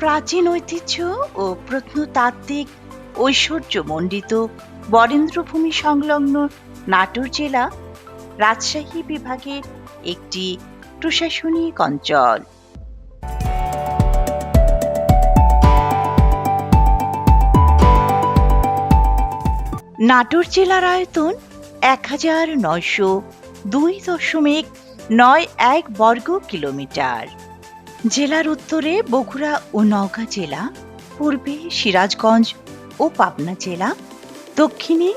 প্রাচীন ঐতিহ্য ও প্রত্নতাত্ত্বিক ঐশ্বর্যমণ্ডিত বরেন্দ্রভূমি সংলগ্ন নাটোর জেলা রাজশাহী বিভাগের একটি প্রশাসনিক অঞ্চল। নাটোর জেলার আয়তন এক হাজার নয়শো দুই দশমিক নয় এক বর্গ কিলোমিটার। জেলার উত্তরে বগুড়া ও নওগাঁ জেলা, পূর্বে সিরাজগঞ্জ ও পাবনা জেলা, দক্ষিণে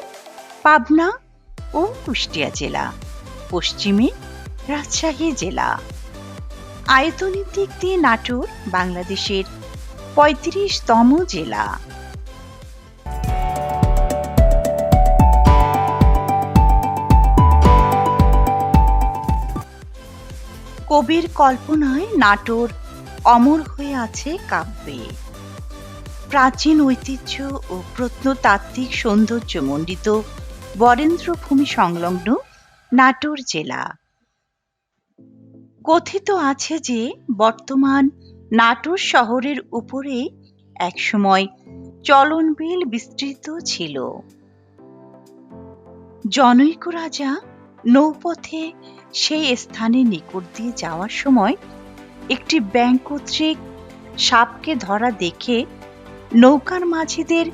পাবনা ও কুষ্টিয়া জেলা, পশ্চিমে রাজশাহী জেলা। আয়তনের দিক দিয়ে নাটোর বাংলাদেশের পঁয়ত্রিশতম জেলা। কবির কল্পনায় নাটোর অমর হয়ে আছে কাব্যে। প্রাচীন ঐতিহ্য ও প্রত্নতাত্ত্বিক সৌন্দর্য মণ্ডিত বরেন্দ্রভূমি সংলগ্ন নাটোর জেলা। কথিত আছে যে, বর্তমান নাটোর শহরের উপরে একসময় চলনবিল বিস্তৃত ছিল। জনৈক রাজা নৌপথে সেই স্থানে নিকট দিয়ে যাওয়ার সময় একটি ব্যাঙ কর্তৃক সাপকে ধরা দেখে নৌকার মাঝিদের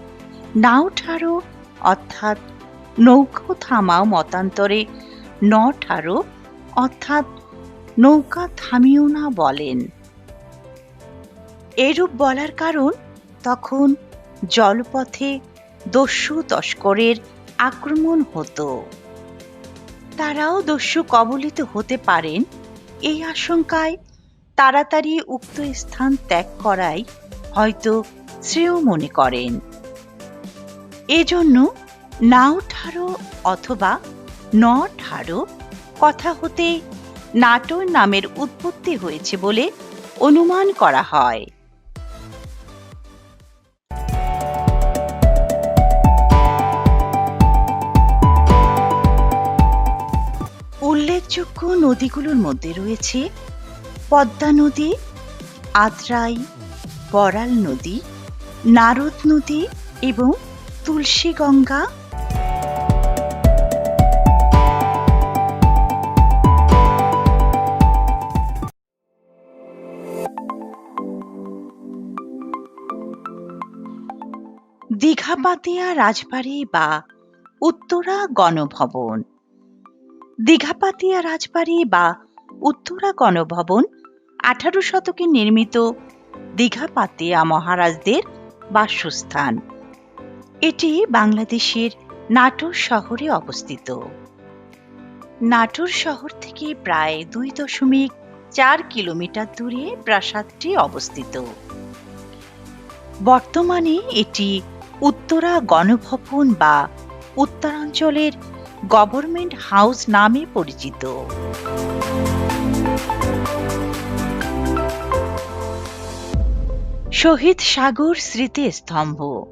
নাও ঠাড়ো অর্থাৎ নৌকা থামাও মতান্তরে ন ঠাড়ো অর্থাৎ নৌকা থামিও না বলেন। এরূপ বলার কারণ তখন জলপথে দস্যু তস্করের আক্রমণ হতো। তারাও দস্যু কবলিত হতে পারেন, এই আশঙ্কায় তাড়াতাড়ি উক্ত স্থান ত্যাগ করাই হয়তো শ্রেয় মনে করেন। এজন্য নাও ঠাড়ো অথবা ন ঠাড়ো কথা হতে নাটোর নামের উৎপত্তি হয়েছে বলে অনুমান করা হয়। উল্লেখযোগ্য নদীগুলোর মধ্যে রয়েছে পদ্মা নদী, আদ্রাই বরাল নদী, নারদ নদী এবং তুলসী গঙ্গা দীঘাপাতিয়া রাজবাড়ি বা উত্তরা গণভবন। দীঘাপাতিয়া রাজবাড়ি বা উত্তরা গণভবন আঠারো শতকে নির্মিত দীঘাপাতিয়া মহারাজদের বাসস্থান। এটি বাংলাদেশের নাটোর শহরে অবস্থিত। নাটোর শহর থেকে প্রায় দুই দশমিক চার কিলোমিটার দূরে প্রাসাদটি অবস্থিত। বর্তমানে এটি উত্তরা গণভবন বা উত্তরাঞ্চলের গভর্নমেন্ট হাউস নামে পরিচিত। শহীদ সাগর স্মৃতিস্তম্ভ।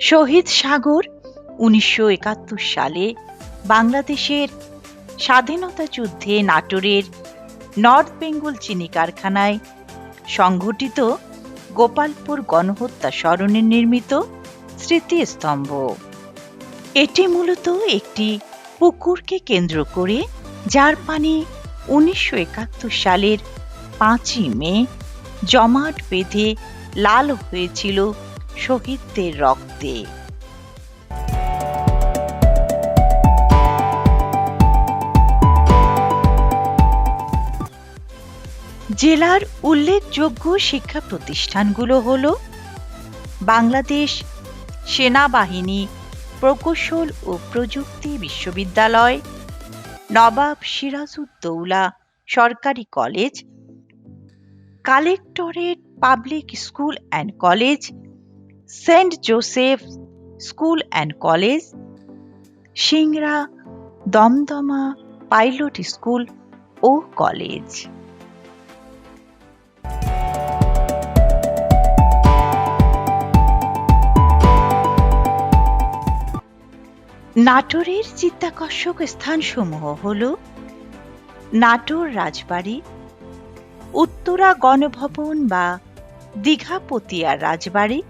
শহীদ সাগর উনিশশো একাত্তর সালে বাংলাদেশের স্বাধীনতা যুদ্ধে নাটোরের নর্থ বেঙ্গল চিনি কারখানায় সংঘটিত গোপালপুর গণহত্যা স্মরণে নির্মিত স্মৃতিস্তম্ভ। এটি মূলত একটি পুকুরকে কেন্দ্র করে, যার পানি উনিশশো একাত্তর সালের পাঁচই মে জমাট বেঁধে লাল হয়েছিল শহীদদের রক্তে। জেলার উল্লেখযোগ্য শিক্ষা প্রতিষ্ঠানগুলো হল বাংলাদেশ সেনাবাহিনী প্রকৌশল ও প্রযুক্তি বিশ্ববিদ্যালয়, নবাব সিরাজউদ্দৌলা সরকারি college, collectorate public school and college, saint Joseph school and college, Singra Domdoma pilot school O college. নাটোরের চিত্তাকর্ষক স্থানসমূহ হল নাটোর রাজবাড়ি, উত্তরা গণভবন বা দীঘাপতিয়ার রাজবাড়ি,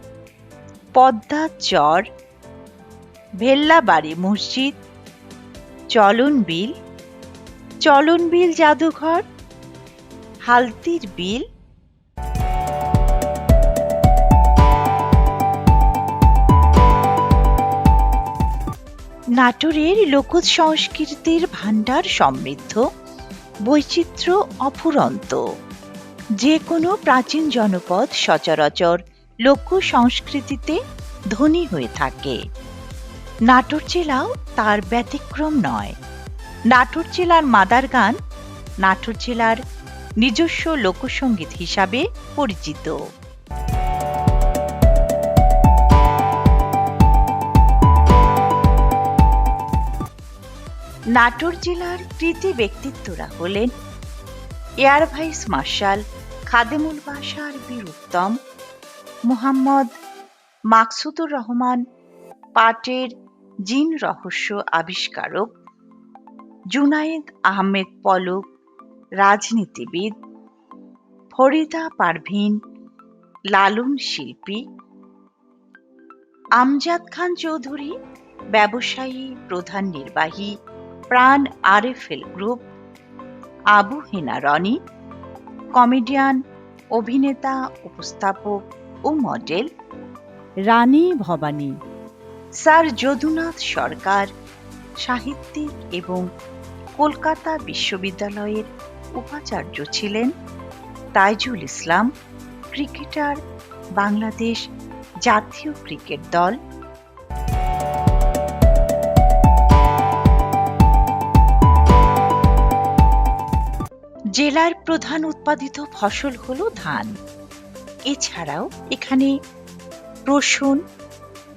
পদ্মা চর, ভেল্লাবাড়ি মসজিদ চলন বিল চলন বিল জাদুঘর, হালতির বিল নাটোরের লোকজ সংস্কৃতির ভাণ্ডার সমৃদ্ধ, বৈচিত্র্য অফুরন্ত। যে কোনো প্রাচীন জনপদ সচরাচর লোক সংস্কৃতিতে ধনী হয়ে থাকে। নাটোর জেলাও তার ব্যতিক্রম নয়। নাটোর জেলার মাদার গান নাটোর জেলার নিজস্ব লোকসঙ্গীত হিসাবে পরিচিত। নাটোর জেলার কৃতি ব্যক্তিত্বরা হলেন এয়ার ভাইস মার্শাল খাদেমুল বাসার বীর উত্তম, মোহাম্মদ মাকসুদুর রহমান পাটের জিন রহস্য আবিষ্কারক, জুনায়েদ আহমেদ পলক রাজনীতিবিদ, ফরিদা পারভিন লালন শিল্পী, আমজাদ খান চৌধুরী ব্যবসায়ী প্রধান নির্বাহী Pran RFL group, Abu Hena Roni, comedian, অভিনেতা, উপস্থাপক ও মডেল রানী ভবানী, স্যার যদুনাথ সরকার, সাহিত্যিক এবং কলকাতা বিশ্ববিদ্যালয়ের উপাচার্য ছিলেন তাইজুল ইসলাম, ক্রিকেটার, বাংলাদেশ জাতীয় ক্রিকেট দল জেলার প্রধান উৎপাদিত ফসল হলো ধান। এছাড়াও এখানে রসুন,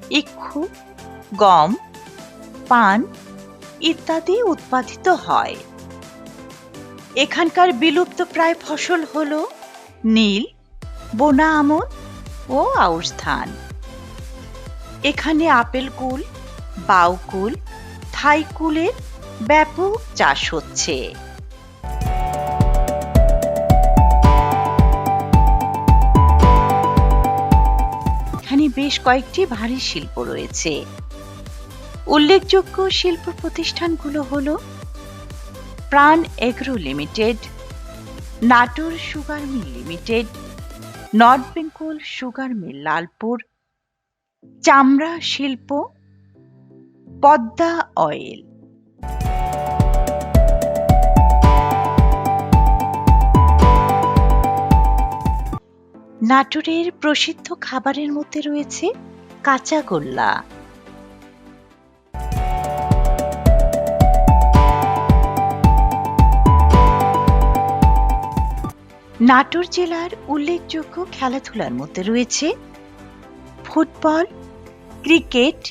ইক্ষু, গম, পান ইত্যাদি উৎপাদিত হয়। এখানকার বিলুপ্ত প্রায় ফসল হল নীল, বোনা আমন ও আউশ ধান। এখানে আপেল কুল, বাউকুল থাইকুলের ব্যাপক চাষ হচ্ছে। বেশ কয়েকটি ভারী শিল্প রয়েছে। উল্লেখযোগ্য শিল্প প্রতিষ্ঠানগুলো হল Pran agro limited, Natore sugar mill limited, north Bengal sugar mill Lalpur, চামড়া শিল্প, পদ্মা অয়েল। নাটোরের প্রসিদ্ধ খাবারের মধ্যে রয়েছে কাঁচা গোল্লা। নাটোর জেলার উল্লেখযোগ্য খেলাধুলার মধ্যে রয়েছে football, cricket,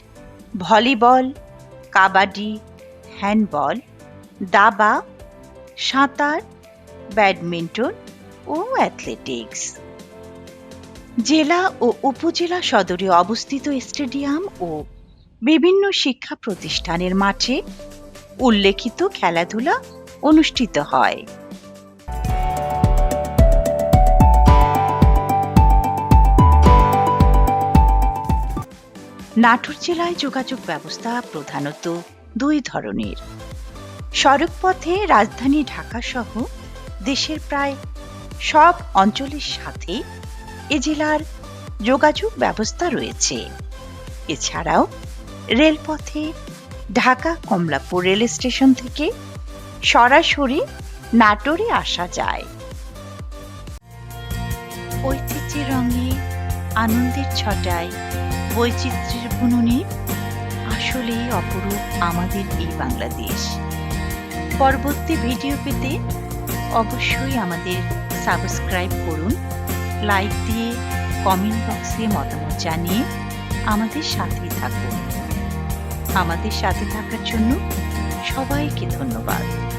volleyball, kabaddi, handball, দাবা, সাঁতার, ব্যাডমিন্টন ও অ্যাথলেটিক্স। জেলা ও উপজেলা সদরে অবস্থিত স্টেডিয়াম ও বিভিন্ন শিক্ষা প্রতিষ্ঠানের মাঠে উল্লেখিত খেলাধুলা অনুষ্ঠিত হয়। নাটোর জেলায় যোগাযোগ ব্যবস্থা প্রধানত দুই ধরনের। সড়ক পথে রাজধানী ঢাকা সহ দেশের প্রায় সব অঞ্চলের সাথে এ জেলার যোগাযোগ ব্যবস্থা রয়েছে। এছাড়াও রেলপথে ঢাকা কমলাপুর রেল স্টেশন থেকে সরাসরি নাটোরে আসা যায়। ঐতিহ্যের রঙে আনন্দের ছটায় বৈচিত্র্যের বুননে আসলেই অপরূপ আমাদের এই বাংলাদেশ। পরবর্তী ভিডিও পেতে অবশ্যই আমাদের সাবস্ক্রাইব করুন। লাইক দিয়ে কমেন্ট বক্সে মতামত জানিয়ে আমাদের সাথে থাকুন। আমাদের সাথে থাকার জন্য সবাইকে ধন্যবাদ।